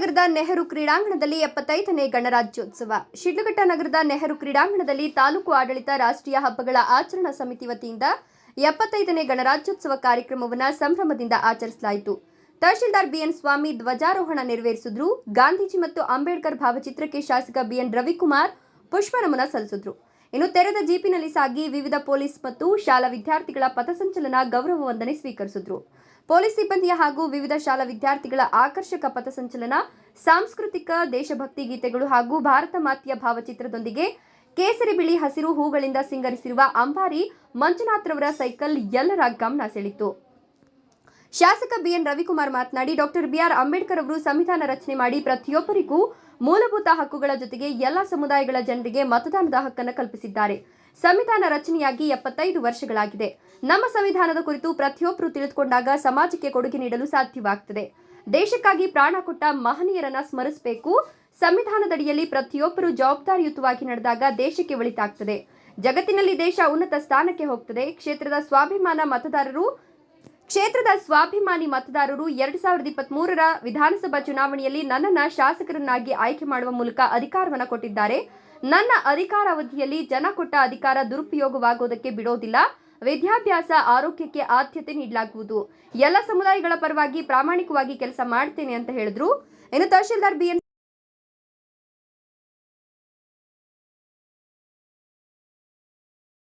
ನಗರದ ನೆಹರು ಕ್ರೀಡಾಂಗಣದಲ್ಲಿ ಎಪ್ಪತ್ತೈದನೇ ಗಣರಾಜ್ಯೋತ್ಸವ. ಶಿಡ್ಲಘಟ್ಟ ನಗರದ ನೆಹರು ಕ್ರೀಡಾಂಗಣದಲ್ಲಿ ತಾಲೂಕು ಆಡಳಿತ ರಾಷ್ಟ್ರೀಯ ಹಬ್ಬಗಳ ಆಚರಣಾ ಸಮಿತಿ ವತಿಯಿಂದ ಎಪ್ಪತ್ತೈದನೇ ಗಣರಾಜ್ಯೋತ್ಸವ ಕಾರ್ಯಕ್ರಮವನ್ನು ಸಂಭ್ರಮದಿಂದ ಆಚರಿಸಲಾಯಿತು. ತಹಶೀಲ್ದಾರ್ ಬಿಎನ್ ಸ್ವಾಮಿ ಧ್ವಜಾರೋಹಣ ನೆರವೇರಿಸಿದ್ರು. ಗಾಂಧೀಜಿ ಮತ್ತು ಅಂಬೇಡ್ಕರ್ ಭಾವಚಿತ್ರಕ್ಕೆ ಶಾಸಕ ಬಿಎನ್ ರವಿಕುಮಾರ್ ಪುಷ್ಪ ನಮನ ಸಲ್ಲಿಸಿದ್ರು. ಇನ್ನು ತೆರೆದ ಜೀಪಿನಲ್ಲಿ ಸಾಗಿ ವಿವಿಧ ಪೊಲೀಸ್ ಮತ್ತು ಶಾಲಾ ವಿದ್ಯಾರ್ಥಿಗಳ ಪಥಸಂಚಲನ ಗೌರವ ವಂದನೆ ಸ್ವೀಕರಿಸಿದ್ರು. ಪೊಲೀಸ್ ಸಿಬ್ಬಂದಿಯ ಹಾಗೂ ವಿವಿಧ ಶಾಲಾ ವಿದ್ಯಾರ್ಥಿಗಳ ಆಕರ್ಷಕ ಪಥಸಂಚಲನ ಸಾಂಸ್ಕೃತಿಕ ದೇಶಭಕ್ತಿ ಗೀತೆಗಳು ಹಾಗೂ ಭಾರತ ಮಾತೆಯ ಭಾವಚಿತ್ರದೊಂದಿಗೆ ಕೇಸರಿ ಬಿಳಿ ಹಸಿರು ಹೂಗಳಿಂದ ಸಿಂಗರಿಸಿರುವ ಅಂಬಾರಿ ಮಂಜುನಾಥ್ರವರ ಸೈಕಲ್ ಎಲ್ಲರ ಗಮನ ಸೆಳೆಯಿತು. ಶಾಸಕ ಬಿಎನ್ ರವಿಕುಮಾರ್ ಮಾತನಾಡಿ, ಡಾಕ್ಟರ್ ಬಿಆರ್ ಅಂಬೇಡ್ಕರ್ ಅವರು ಸಂವಿಧಾನ ರಚನೆ ಮಾಡಿ ಪ್ರತಿಯೊಬ್ಬರಿಗೂ ಮೂಲಭೂತ ಹಕ್ಕುಗಳ ಜೊತೆಗೆ ಎಲ್ಲ ಸಮುದಾಯಗಳ ಜನರಿಗೆ ಮತದಾನದ ಹಕ್ಕನ್ನು ಕಲ್ಪಿಸಿದ್ದಾರೆ. ಸಂವಿಧಾನ ರಚನೆಯಾಗಿ ಎಪ್ಪತ್ತೈದು ವರ್ಷಗಳಾಗಿದೆ. ನಮ್ಮ ಸಂವಿಧಾನದ ಕುರಿತು ಪ್ರತಿಯೊಬ್ಬರು ತಿಳಿದುಕೊಂಡಾಗ ಸಮಾಜಕ್ಕೆ ಕೊಡುಗೆ ನೀಡಲು ಸಾಧ್ಯವಾಗ್ತದೆ. ದೇಶಕ್ಕಾಗಿ ಪ್ರಾಣ ಕೊಟ್ಟ ಮಹನೀಯರನ್ನ ಸ್ಮರಿಸಬೇಕು. ಸಂವಿಧಾನದಡಿಯಲ್ಲಿ ಪ್ರತಿಯೊಬ್ಬರು ಜವಾಬ್ದಾರಿಯುತವಾಗಿ ನಡೆದಾಗ ದೇಶಕ್ಕೆ ಒಳಿತಾಗ್ತದೆ. ಜಗತ್ತಿನಲ್ಲಿ ದೇಶ ಉನ್ನತ ಸ್ಥಾನಕ್ಕೆ ಹೋಗ್ತದೆ. ಕ್ಷೇತ್ರದ ಸ್ವಾಭಿಮಾನ ಮತದಾರರು, ಕ್ಷೇತ್ರದ ಸ್ವಾಭಿಮಾನಿ ಮತದಾರರು ಎರಡ್ ಸಾವಿರದ ಇಪ್ಪತ್ತ್ ಮೂರರ ವಿಧಾನಸಭಾ ಚುನಾವಣೆಯಲ್ಲಿ ನನ್ನನ್ನ ಶಾಸಕರನ್ನಾಗಿ ಆಯ್ಕೆ ಮಾಡುವ ಮೂಲಕ ಅಧಿಕಾರವನ್ನು ಕೊಟ್ಟಿದ್ದಾರೆ. ನನ್ನ ಅಧಿಕಾರಾವಧಿಯಲ್ಲಿ ಜನ ಕೊಟ್ಟ ಅಧಿಕಾರ ದುರುಪಯೋಗವಾಗುವುದಕ್ಕೆ ಬಿಡೋದಿಲ್ಲ. ವಿದ್ಯಾಭ್ಯಾಸ ಆರೋಗ್ಯಕ್ಕೆ ಆದ್ಯತೆ ನೀಡಲಾಗುವುದು. ಎಲ್ಲ ಸಮುದಾಯಗಳ ಪರವಾಗಿ ಪ್ರಾಮಾಣಿಕವಾಗಿ ಕೆಲಸ ಮಾಡ್ತೇನೆ ಅಂತ ಹೇಳಿದ್ರು. ಇನ್ನು ತಹಶೀಲ್ದಾರ್ ಬಿಎನ್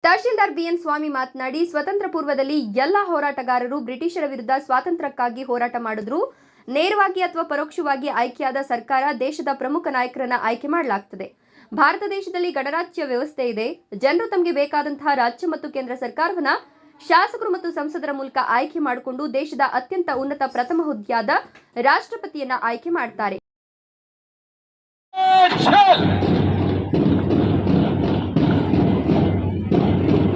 ತಹಶೀಲ್ದಾರ್ ಬಿಎನ್ ಸ್ವಾಮಿ ಮಾತನಾಡಿ, ಸ್ವತಂತ್ರ ಪೂರ್ವದಲ್ಲಿ ಎಲ್ಲ ಹೋರಾಟಗಾರರು ಬ್ರಿಟಿಷರ ವಿರುದ್ಧ ಸ್ವಾತಂತ್ರ್ಯಕ್ಕಾಗಿ ಹೋರಾಟ ಮಾಡಿದ್ರು. ನೇರವಾಗಿ ಅಥವಾ ಪರೋಕ್ಷವಾಗಿ ಆಯ್ಕೆಯಾದ ಸರ್ಕಾರ ದೇಶದ ಪ್ರಮುಖ ನಾಯಕರನ್ನ ಆಯ್ಕೆ ಮಾಡಲಾಗ್ತದೆ. ಭಾರತ ದೇಶದಲ್ಲಿ ಗಣರಾಜ್ಯ ವ್ಯವಸ್ಥೆ ಇದೆ. ಜನರು ತಮಗೆ ಬೇಕಾದಂತಹ ರಾಜ್ಯ ಮತ್ತು ಕೇಂದ್ರ ಸರ್ಕಾರವನ್ನ ಶಾಸಕರು ಮತ್ತು ಸಂಸದರ ಮೂಲಕ ಆಯ್ಕೆ ಮಾಡಿಕೊಂಡು ದೇಶದ ಅತ್ಯಂತ ಉನ್ನತ ಪ್ರಥಮ ಹುದ್ದೆಯಾದ ರಾಷ್ಟ್ರಪತಿಯನ್ನ ಆಯ್ಕೆ ಮಾಡ್ತಾರೆ.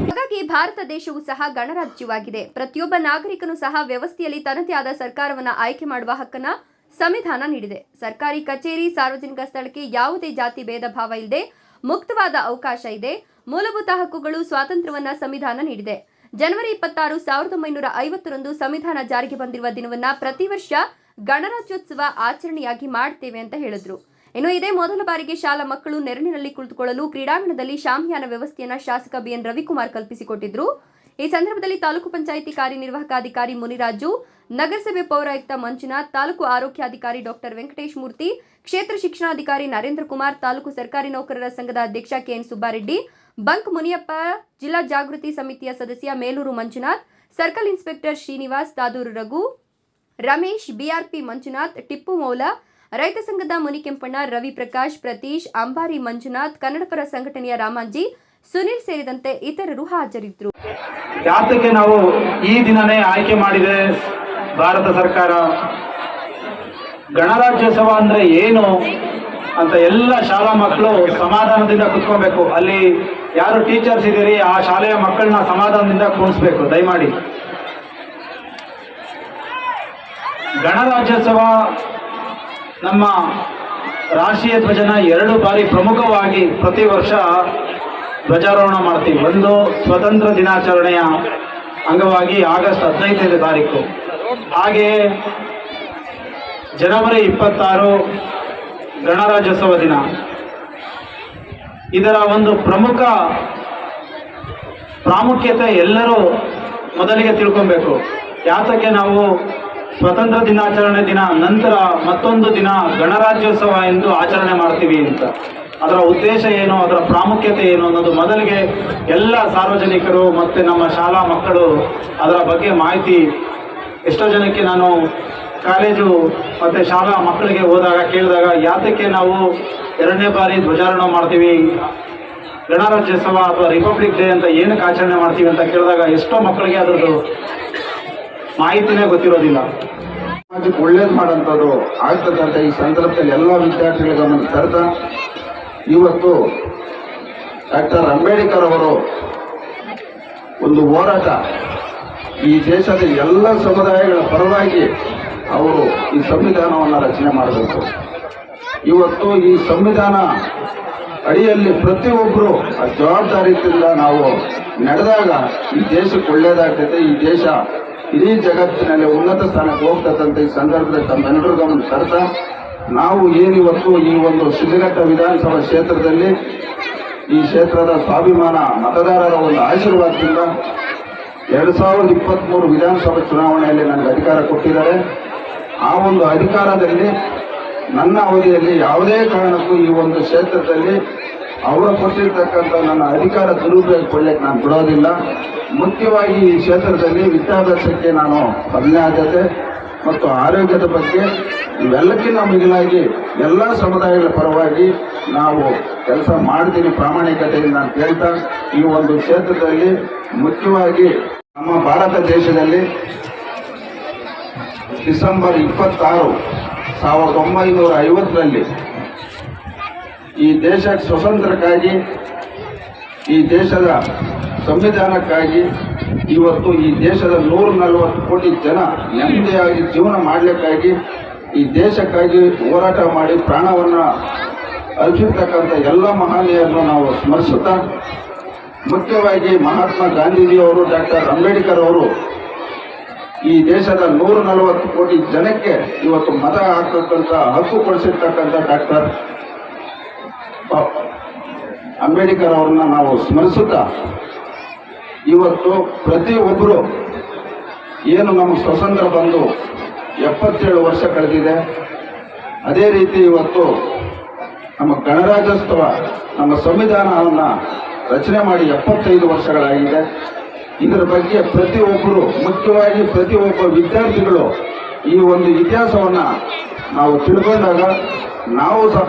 ಹಾಗಾಗಿ ಭಾರತ ದೇಶವು ಸಹ ಗಣರಾಜ್ಯವಾಗಿದೆ. ಪ್ರತಿಯೊಬ್ಬ ನಾಗರಿಕನು ಸಹ ವ್ಯವಸ್ಥೆಯಲ್ಲಿ ತನ್ನದೇ ಆದ ಸರ್ಕಾರವನ್ನ ಆಯ್ಕೆ ಮಾಡುವ ಹಕ್ಕನ್ನ ಸಂವಿಧಾನ ನೀಡಿದೆ. ಸರ್ಕಾರಿ ಕಚೇರಿ ಸಾರ್ವಜನಿಕ ಸ್ಥಳಕ್ಕೆ ಯಾವುದೇ ಜಾತಿ ಭೇದ ಭಾವ ಇಲ್ಲದೆ ಮುಕ್ತವಾದ ಅವಕಾಶ ಇದೆ. ಮೂಲಭೂತ ಹಕ್ಕುಗಳು, ಸ್ವಾತಂತ್ರ್ಯವನ್ನ ಸಂವಿಧಾನ ನೀಡಿದೆ. ಜನವರಿ ಇಪ್ಪತ್ತಾರು, ಸಾವಿರದ ಒಂಬೈನೂರ ಐವತ್ತರಂದು ಸಂವಿಧಾನ ಜಾರಿಗೆ ಬಂದಿರುವ ದಿನವನ್ನ ಪ್ರತಿ ವರ್ಷ ಗಣರಾಜ್ಯೋತ್ಸವ ಆಚರಣೆಯಾಗಿ ಮಾಡ್ತೇವೆ ಅಂತ ಹೇಳಿದ್ರು. ಇನ್ನು ಇದೇ ಮೊದಲ ಬಾರಿಗೆ ಶಾಲಾ ಮಕ್ಕಳು ನೆರಳಿನಲ್ಲಿ ಕುಳಿತುಕೊಳ್ಳಲು ಕ್ರೀಡಾಂಗಣದಲ್ಲಿ ಶಾಮಿಯಾನ ವ್ಯವಸ್ಥೆಯನ್ನ ಶಾಸಕ ಬಿಎನ್ ರವಿಕುಮಾರ್ ಕಲ್ಪಿಸಿಕೊಟ್ಟಿದ್ರು. ಈ ಸಂದರ್ಭದಲ್ಲಿ ತಾಲೂಕು ಪಂಚಾಯಿತಿ ಕಾರ್ಯನಿರ್ವಾಹಕ ಅಧಿಕಾರಿ ಮುನಿರಾಜು, ನಗರಸಭೆ ಪೌರಾಯುಕ್ತ ಮಂಜುನಾಥ್, ತಾಲೂಕು ಆರೋಗ್ಯಾಧಿಕಾರಿ ಡಾಕ್ಟರ್ ವೆಂಕಟೇಶ್ ಮೂರ್ತಿ, ಕ್ಷೇತ್ರ ಶಿಕ್ಷಣಾಧಿಕಾರಿ ನರೇಂದ್ರ ಕುಮಾರ್, ತಾಲೂಕು ಸರ್ಕಾರಿ ನೌಕರರ ಸಂಘದ ಅಧ್ಯಕ್ಷ ಕೆಎನ್ ಸುಬ್ಬಾರೆಡ್ಡಿ, ಬಂಕ್ ಮುನಿಯಪ್ಪ, ಜಿಲ್ಲಾ ಜಾಗೃತಿ ಸಮಿತಿಯ ಸದಸ್ಯ Melur Manjunath, circle inspector Srinivas, Tadur Raghu, Ramesh, BRP Manjunath, Tippu Moula, ರೈತ ಸಂಘದ ಮುನಿಕೆಂಪಣ್ಣ ರವಿ ಪ್ರಕಾಶ್ ಪ್ರತೀಶ್, ಅಂಬಾರಿ ಮಂಜುನಾಥ್, ಕನ್ನಡಪರ ಸಂಘಟನೆಯ ರಾಮಾಂಜಿ ಸುನಿಲ್ ಸೇರಿದಂತೆ ಇತರರು ಹಾಜರಿದ್ದರು. ಯಾತಕ್ಕೆ ನಾವು ಈ ದಿನನೇ ಆಯ್ಕೆ ಮಾಡಿದೆ ಭಾರತ ಸರ್ಕಾರ. ಗಣರಾಜ್ಯೋತ್ಸವ ಅಂದ್ರೆ ಏನು ಅಂತ ಎಲ್ಲ ಶಾಲಾ ಮಕ್ಕಳು ಸಮಾಧಾನದಿಂದ ಕುತ್ಕೋಬೇಕು. ಅಲ್ಲಿ ಯಾರು ಟೀಚರ್ಸ್ ಇದ್ದೀರಿ, ಆ ಶಾಲೆಯ ಮಕ್ಕಳನ್ನ ಸಮಾಧಾನದಿಂದ ಕೂರಿಸ್ಬೇಕು, ದಯಮಾಡಿ. ಗಣರಾಜ್ಯೋತ್ಸವ ನಮ್ಮ ರಾಷ್ಟ್ರೀಯ ಧ್ವಜನ ಎರಡು ಬಾರಿ ಪ್ರಮುಖವಾಗಿ ಪ್ರತಿ ವರ್ಷ ಧ್ವಜಾರೋಹಣ ಮಾಡ್ತೀವಿ. ಒಂದು ಸ್ವತಂತ್ರ ದಿನಾಚರಣೆಯ ಅಂಗವಾಗಿ ಆಗಸ್ಟ್ ಹದಿನೈದನೇ ತಾರೀಕು. ಹಾಗೆಯೇ ಜನವರಿ ಇಪ್ಪತ್ತಾರು ಗಣರಾಜ್ಯೋತ್ಸವ ದಿನ. ಇದರ ಒಂದು ಪ್ರಮುಖ ಪ್ರಾಮುಖ್ಯತೆ ಎಲ್ಲರೂ ಮೊದಲಿಗೆ ತಿಳ್ಕೊಬೇಕು. ಯಾತಕ್ಕೆ ನಾವು ಸ್ವತಂತ್ರ ದಿನಾಚರಣೆ ದಿನ, ನಂತರ ಮತ್ತೊಂದು ದಿನ ಗಣರಾಜ್ಯೋತ್ಸವ ಎಂದು ಆಚರಣೆ ಮಾಡ್ತೀವಿ ಅಂತ. ಅದರ ಉದ್ದೇಶ ಏನು, ಅದರ ಪ್ರಾಮುಖ್ಯತೆ ಏನು ಅನ್ನೋದು ಮೊದಲಿಗೆ ಎಲ್ಲ ಸಾರ್ವಜನಿಕರು ಮತ್ತು ನಮ್ಮ ಶಾಲಾ ಮಕ್ಕಳು ಅದರ ಬಗ್ಗೆ ಮಾಹಿತಿ ಎಷ್ಟೋ ಜನಕ್ಕೆ ನಾನು ಕಾಲೇಜು ಮತ್ತು ಶಾಲಾ ಮಕ್ಕಳಿಗೆ ಹೋದಾಗ ಕೇಳಿದಾಗ ಯಾತಕ್ಕೆ ನಾವು ಎರಡನೇ ಬಾರಿ ಧ್ವಜಾರೋಹಣ ಮಾಡ್ತೀವಿ, ಗಣರಾಜ್ಯೋತ್ಸವ ಅಥವಾ ರಿಪಬ್ಲಿಕ್ ಡೇ ಅಂತ ಏನಕ್ಕೆ ಆಚರಣೆ ಮಾಡ್ತೀವಿ ಅಂತ ಕೇಳಿದಾಗ ಎಷ್ಟೋ ಮಕ್ಕಳಿಗೆ ಅದರದ್ದು ಮಾಹಿತಿನೇ ಗೊತ್ತಿರೋದಿಲ್ಲ. ಸಮಾಜಕ್ಕೆ ಒಳ್ಳೇದು ಮಾಡೋಂಥದ್ದು ಆಗ್ತದೆ ಅಂತ ಈ ಸಂದರ್ಭದಲ್ಲಿ ಎಲ್ಲ ವಿದ್ಯಾರ್ಥಿಗಳ ಗಮನ ಸೆಳೆದ ಇವತ್ತು ಡಾಕ್ಟರ್ ಅಂಬೇಡ್ಕರ್ ಅವರು ಒಂದು ಹೋರಾಟ ಈ ದೇಶದ ಎಲ್ಲ ಸಮುದಾಯಗಳ ಪರವಾಗಿ ಅವರು ಈ ಸಂವಿಧಾನವನ್ನು ರಚನೆ ಮಾಡಬೇಕು. ಇವತ್ತು ಈ ಸಂವಿಧಾನ ಅಡಿಯಲ್ಲಿ ಪ್ರತಿಯೊಬ್ಬರು ಆ ಜವಾಬ್ದಾರಿಯಿಂದ ನಾವು ನಡೆದಾಗ ಈ ದೇಶಕ್ಕೆ ಒಳ್ಳೇದಾಗ್ತೈತೆ, ಈ ದೇಶ ಇಡೀ ಜಗತ್ತಿನಲ್ಲಿ ಉನ್ನತ ಸ್ಥಾನಕ್ಕೆ ಹೋಗ್ತಕ್ಕಂಥ ಈ ಸಂದರ್ಭದಲ್ಲಿ ತಮ್ಮೆಲ್ಲರೂ ಗಮನ ತರ್ತಾ ನಾವು ಏನಿವತ್ತು ಈ ಒಂದು ಸಿದ್ದಘಟ್ಟ ವಿಧಾನಸಭಾ ಕ್ಷೇತ್ರದಲ್ಲಿ ಈ ಕ್ಷೇತ್ರದ ಸ್ವಾಭಿಮಾನ ಮತದಾರರ ಒಂದು ಆಶೀರ್ವಾದದಿಂದ ಎರಡು ಸಾವಿರದ ಇಪ್ಪತ್ತ್ಮೂರು ವಿಧಾನಸಭಾ ಚುನಾವಣೆಯಲ್ಲಿ ನನಗೆ ಅಧಿಕಾರ ಕೊಟ್ಟಿದ್ದಾರೆ. ಆ ಒಂದು ಅಧಿಕಾರದಲ್ಲಿ ನನ್ನ ಅವಧಿಯಲ್ಲಿ ಯಾವುದೇ ಕಾರಣಕ್ಕೂ ಈ ಒಂದು ಕ್ಷೇತ್ರದಲ್ಲಿ ಅವರು ಕೊಟ್ಟಿರ್ತಕ್ಕಂಥ ನನ್ನ ಅಧಿಕಾರ ದುರುಪಯೋಗ ದುರುಪಯೋಗಗೊಳ್ಳಕ್ಕೆ ನಾನು ಬಿಡೋದಿಲ್ಲ. ಮುಖ್ಯವಾಗಿ ಈ ಕ್ಷೇತ್ರದಲ್ಲಿ ವಿದ್ಯಾಭ್ಯಾಸಕ್ಕೆ ನಾನು ಆದ್ಯತೆ. ಮತ್ತು ಆರೋಗ್ಯದ ಬಗ್ಗೆ ಇವೆಲ್ಲಕ್ಕಿಂತ ಮಿಗಿಲಾಗಿ ಎಲ್ಲ ಸಮುದಾಯಗಳ ಪರವಾಗಿ ನಾವು ಕೆಲಸ ಮಾಡ್ತೀನಿ ಪ್ರಾಮಾಣಿಕತೆಯಿಂದ ಅಂತ ಹೇಳ್ತಾ ಈ ಒಂದು ಕ್ಷೇತ್ರದಲ್ಲಿ ಮುಖ್ಯವಾಗಿ ನಮ್ಮ ಭಾರತ ದೇಶದಲ್ಲಿ ಡಿಸೆಂಬರ್ ಇಪ್ಪತ್ತಾರು ಸಾವಿರದ ಒಂಬೈನೂರ ಐವತ್ತರಲ್ಲಿ ಈ ದೇಶ ಸ್ವತಂತ್ರಕ್ಕಾಗಿ ಈ ದೇಶದ ಸಂವಿಧಾನಕ್ಕಾಗಿ ಇವತ್ತು ಈ ದೇಶದ ನೂರ ನಲವತ್ತು ಕೋಟಿ ಜನ ನೆಮ್ಮದಿಯಾಗಿ ಜೀವನ ಮಾಡಲಿಕ್ಕಾಗಿ, ಈ ದೇಶಕ್ಕಾಗಿ ಹೋರಾಟ ಮಾಡಿ ಪ್ರಾಣವನ್ನು ಅರ್ಪಿರ್ತಕ್ಕಂಥ ಎಲ್ಲ ಮಹನೀಯರನ್ನು ನಾವು ಸ್ಮರಿಸುತ್ತಾ, ಮುಖ್ಯವಾಗಿ ಮಹಾತ್ಮ ಗಾಂಧೀಜಿಯವರು, ಡಾಕ್ಟರ್ ಅಂಬೇಡ್ಕರ್ ಅವರು ಈ ದೇಶದ ನೂರ ನಲವತ್ತು ಕೋಟಿ ಜನಕ್ಕೆ ಇವತ್ತು ಮತ ಹಾಕತಕ್ಕಂಥ ಹಕ್ಕು ಕೊಡಿಸಿರ್ತಕ್ಕಂಥ ಡಾಕ್ಟರ್ ಅಂಬೇಡ್ಕರ್ ಅವ್ರನ್ನ ನಾವು ಸ್ಮರಿಸುತ್ತಾ ಇವತ್ತು ಪ್ರತಿಯೊಬ್ಬರು ಏನು ನಮ್ಮ ಸ್ವತಂತ್ರ ಬಂದು ಎಪ್ಪತ್ತೇಳು ವರ್ಷ ಕಳೆದಿದೆ, ಅದೇ ರೀತಿ ಇವತ್ತು ನಮ್ಮ ಗಣರಾಜ್ಯೋತ್ಸವ, ನಮ್ಮ ಸಂವಿಧಾನವನ್ನು ರಚನೆ ಮಾಡಿ ಎಪ್ಪತ್ತೈದು ವರ್ಷಗಳಾಗಿದೆ. ಇದರ ಬಗ್ಗೆ ಪ್ರತಿಯೊಬ್ಬರು ಮುಖ್ಯವಾಗಿ ಪ್ರತಿಯೊಬ್ಬ ವಿದ್ಯಾರ್ಥಿಗಳು ಈ ಒಂದು ಇತಿಹಾಸವನ್ನು ನಾವು ತಿಳ್ಕೊಂಡಾಗ ನಾವು ಸಹ